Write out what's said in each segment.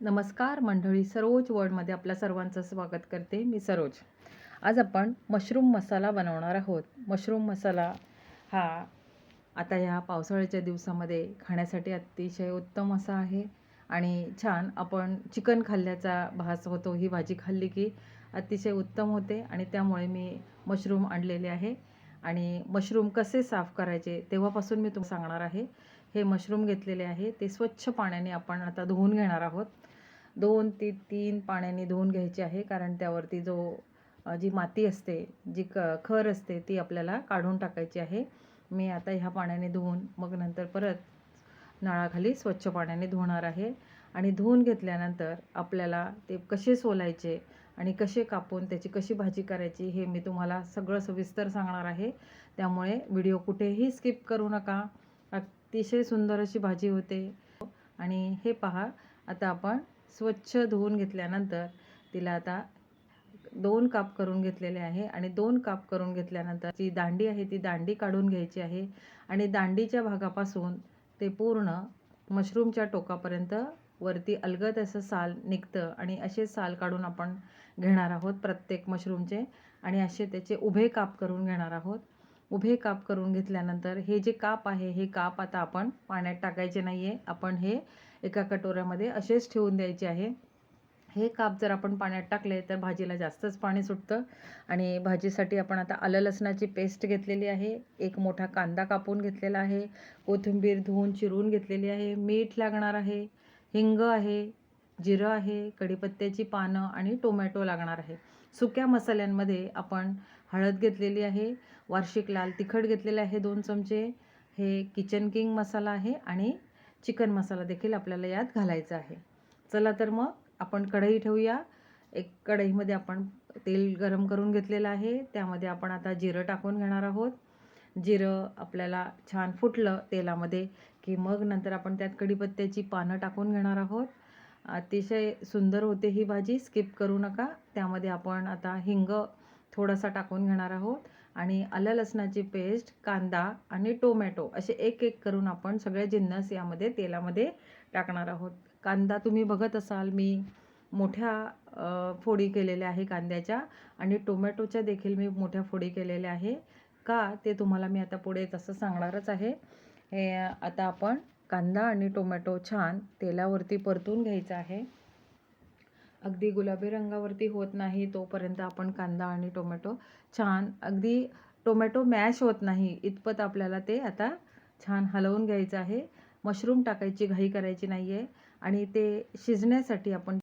नमस्कार मंडळी. सरोज वर्ल्डमध्ये आपल्या सर्वांचं स्वागत करते मी सरोज. आज आपण मशरूम मसाला बनवणार आहोत. मशरूम मसाला हा आता ह्या पावसाळ्याच्या दिवसामध्ये खाण्यासाठी अतिशय उत्तम असा आहे आणि छान आपण चिकन खाल्ल्याचा भास होतो ही भाजी खाल्ली की अतिशय उत्तम होते आणि त्यामुळे मी मशरूम आणलेले आहे. आणि मशरूम कसे साफ करायचे तेव्हापासून मी तुम्हाला सांगणार आहे. हे मशरूम घेतलेले आहे. ते स्वच्छ पाण्याने आपण आता धुवून घेणार आहोत. दोन ते तीन पाण्याने धुवून घ्यायची आहे कारण त्यावरती जो जी माती असते जी क खर असते ती आपल्याला काढून टाकायची आहे. मी आता ह्या पाण्याने धुवून मग नंतर परत नळाखाली स्वच्छ पाण्याने धुणार आहे. आणि धुवून घेतल्यानंतर आपल्याला ते कसे सोलायचे आणि कसे कापून त्याची कशी भाजी करायची हे मी तुम्हाला सगळं सविस्तर सांगणार आहे. त्यामुळे व्हिडिओ कुठेही स्किप करू नका. अतिशय सुंदर अशी भाजी होते. आणि हे पहा आता आपण स्वच्छ धुवून घेतल्यानंतर तिला आता दोन काप करून घेतलेले आहे आणि दोन काप करून घेतल्यानंतर जी दांडी आहे ती दांडी काढून घ्यायची आहे आणि दांडीच्या भागापासून ते पूर्ण मशरूमच्या टोकापर्यंत वरती अलगद असं साल निघतं आणि असे साल काढून आपण घेणार आहोत प्रत्येक मशरूमचे आणि असे त्याचे उभे काप करून घेणार आहोत. उभे काप करून घेतल्यानंतर हे जे काप आहे हे काप आता आपण पाण्यात टाकायचे नाही आहे आपण हे एका कटोऱ्यामध्ये असेच ठेवून द्यायचे आहे. हे काप जर आपण पाण्यात टाकले तर भाजीला जास्तच पाणी सुटतं. आणि भाजीसाठी आपण आता आलं लसणाची पेस्ट घेतलेली आहे. एक मोठा कांदा कापून घेतलेला आहे. कोथिंबीर धुवून चिरून घेतलेली आहे. मीठ लागणार आहे. हिंग आहे. जिरं आहे. कढीपत्त्याची पानं आणि टोमॅटो लागणार आहे. सुक्या मसाल्यांमध्ये आपण हळद घेतलेली आहे. वार्षिक लाल तिखट घेतलेले आहे दोन चमचे. हे किचन किंग मसाला आहे आणि चिकन मसाला देखील आपल्याला यात घालायचा आहे. चला तर मग आपण कढई ठेवूया. एक कढईमध्ये आपण तेल गरम करून घेतलेलं आहे. त्यामध्ये आपण आता जिरं टाकून घेणार आहोत. जिरं आपल्याला छान फुटलं तेलामध्ये की मग नंतर आपण त्यात कढीपत्त्याची पानं टाकून घेणार आहोत. अतिशय सुंदर होते ही भाजी. स्किप करू नका. त्यामध्ये आपण आता हिंग थोडासा टाकून घेणार आहोत. आणि आलं लसणाची पेस्ट कांदा आणि टोमॅटो असे एक एक करून आपण सगळे जिन्नस यामध्ये तेलामध्ये टाकणार आहोत. कांदा तुम्ही बघत असाल मी मोठ्या फोडी केलेल्या आहे कांद्याच्या आणि टोमॅटोच्या देखील मी मोठ्या फोडी केलेल्या आहे. का ते तुम्हाला मी आता पुढे तसं सांगणारच आहे. हे आता आपण कांदा आणि टोमॅटो छान तेलावरती परतून घ्यायचा आहे. अगदी गुलाबी रंगावरती होत नाही तोपर्यंत आपण कांदा आणि टोमॅटो छान अगदी टोमॅटो मॅश होत नाही. इतपत आपल्याला ते आता छान हलवून घ्यायचं आहे. मशरूम टाकायची घाई करायची नाही आहे आणि ते शिजण्यासाठी आपण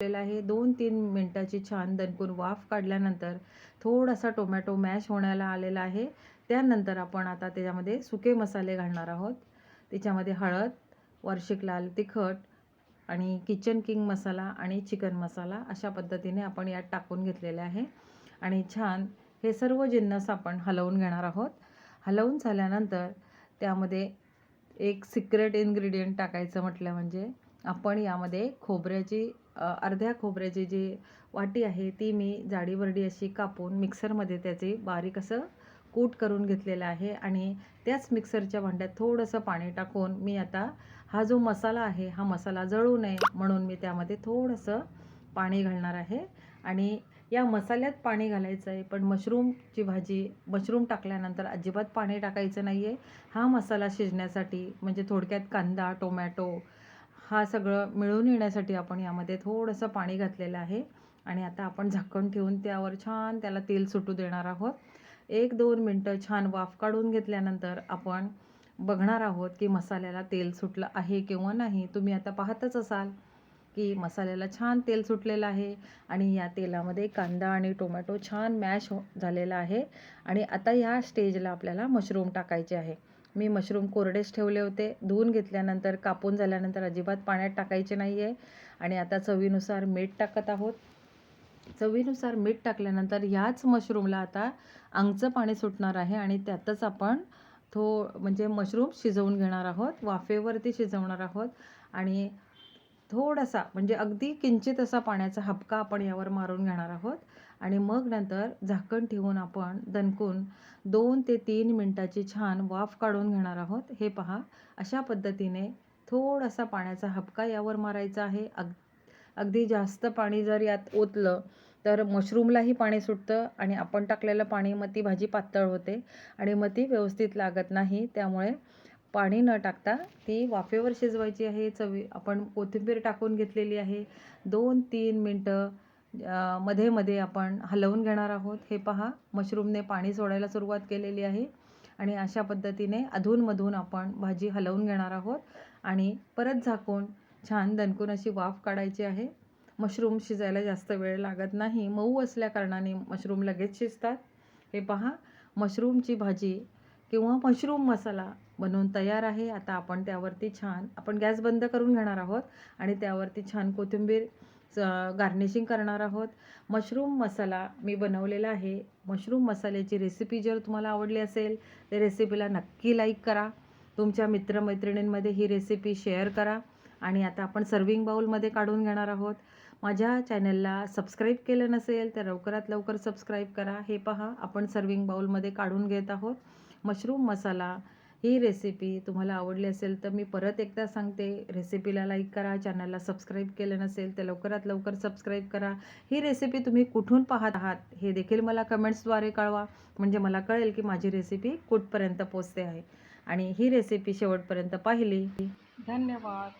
केलेलं आहे. दोन तीन मिनटाची छान दणकून वाफ काढल्यानंतर थोडासा टोमॅटो मॅश होण्याला आलेला आहे. त्यानंतर आपण आता त्याच्यामध्ये सुके मसाले घालणार आहोत. त्याच्यामध्ये हळद वार्षिक लाल तिखट आणि किचन किंग मसाला आणि चिकन मसाला अशा पद्धतीने आपण यात टाकून घेतलेले आहे. आणि छान हे सर्व जिन्नस आपण हलवून घेणार आहोत. हलवून झाल्यानंतर त्यामध्ये एक सिक्रेट इन्ग्रेडियंट टाकायचं म्हटलं म्हणजे आपण यामध्ये खोबऱ्याची अर्ध्या खोबऱ्याची जी वाटी आहे ती मी जाडीवरडी अशी कापून मिक्सरमध्ये त्याचे बारीक असं कूट करून घेतलेला आहे आणि त्याच मिक्सरच्या भांड्यात थोडंसं पाणी टाकून मी आता हा जो मसाला आहे हा मसाला जळू नये म्हणून मी त्यामध्ये थोडंसं पाणी घालणार आहे. आणि या मसाल्यात पाणी घालायचं आहे पण मशरूमची भाजी मशरूम टाकल्यानंतर अजिबात पाणी टाकायचं नाही आहे हा मसाला शिजण्यासाठी म्हणजे थोडक्यात कांदा टोमॅटो हा सगळं मिळून येण्यासाठी आपण यामध्ये थोडंसं पाणी घातलेलं आहे. आणि आता आपण झाकण ठेवून त्यावर छान त्याला तेल सुटू देणार आहोत. एक दोन मिनटं छान वाफ काढून घेतल्यानंतर आपण बघणार आहोत की मसाल्याला तेल सुटलं आहे किंवा नाही. तुम्ही आता पाहतच असाल की मसाल्याला छान तेल सुटलेलं आहे आणि या तेलामध्ये कांदा आणि टोमॅटो छान मॅश हो झालेला आहे आणि आता ह्या स्टेजला आपल्याला मशरूम टाकायचे आहे. मी मशरूम कोरडेच ठेवले होते. धुवून घेतल्यानंतर कापून झाल्यानंतर अजिबात पाण्यात टाकायचे नाही आहे आणि आता चवीनुसार मीठ टाकत आहोत. चवीनुसार मीठ टाकल्यानंतर ह्याच मशरूमला आता अंगचं पाणी सुटणार आहे आणि त्यातच आपण थो म्हणजे मशरूम शिजवून घेणार आहोत वाफेवरती शिजवणार आहोत आणि थोडासा म्हणजे अगदी किंचित असा पाण्याचा हबका आपण यावर मारून घेणार आहोत आणि मग नंतर झाकण ठेवून आपण दणकून दोन ते तीन मिनटाची छान वाफ काढून घेणार आहोत. हे पहा अशा पद्धतीने थोडासा पाण्याचा हबका यावर मारायचा आहे. अग अगदी जास्त पाणी जर यात ओतलं तर मशरूमलाही पाणी सुटतं आणि आपण टाकलेलं पाणी मग ती भाजी पातळ होते आणि मग ती व्यवस्थित लागत नाही. त्यामुळे पाणी न टाकता ती वाफेवर शिजवायची आहे. चवी आपण कोथिंबीर टाकून घेतलेली आहे. दोन तीन मिनटं मध्ये मध्ये आपण हलवून घेणार आहोत. हे पहा मशरूमने पाणी सोडायला सुरुवात केलेली आहे आणि अशा पद्धतीने अधूनमधून आपण भाजी हलवून घेणार आहोत आणि परत झाकून छान दणकून अशी वाफ काढायची आहे. मशरूम शिजायला जास्त वेळ लागत नाही. मऊ असल्याकारणाने मशरूम लगेच शिजतात. हे पहा मशरूमची भाजी किंवा मशरूम मसाला बनवून तयार आहे. आता आपण त्यावरती छान आपण गॅस बंद करून घेणार आहोत आणि त्यावरती छान कोथिंबीर गार्निशिंग करणार आहोत. मशरूम मसाला मी बनवलेला आहे. मशरूम मसाल्याची रेसिपी जर तुम्हाला आवडली असेल तर रेसिपीला नक्की लाईक करा. तुमच्या मित्रमैत्रिणींमध्ये ही रेसिपी शेअर करा. आणि आता आपण सर्विंग बाउलमध्ये काढून घेणार आहोत. माझ्या चॅनलला सबस्क्राईब केलं नसेल तर लवकरात लवकर सबस्क्राईब करा. हे पहा आपण सर्विंग बाउलमध्ये काढून घेत आहोत. मशरूम मसाला ही रेसिपी तुम्हाला आवडली असेल तर मी परत एकदा सांगते. रेसिपीला लाईक करा चॅनलला सबस्क्राईब केलं नसेल तर लवकरात लवकर सबस्क्राईब करा. ही रेसिपी तुम्ही कुठून पाहत आहात हे देखील मला कमेंट्सद्वारे कळवा. म्हणजे मला कळेल की माझी रेसिपी कुठपर्यंत पोचते आहे. आणि ही रेसिपी शेवटपर्यंत पाहिली. धन्यवाद.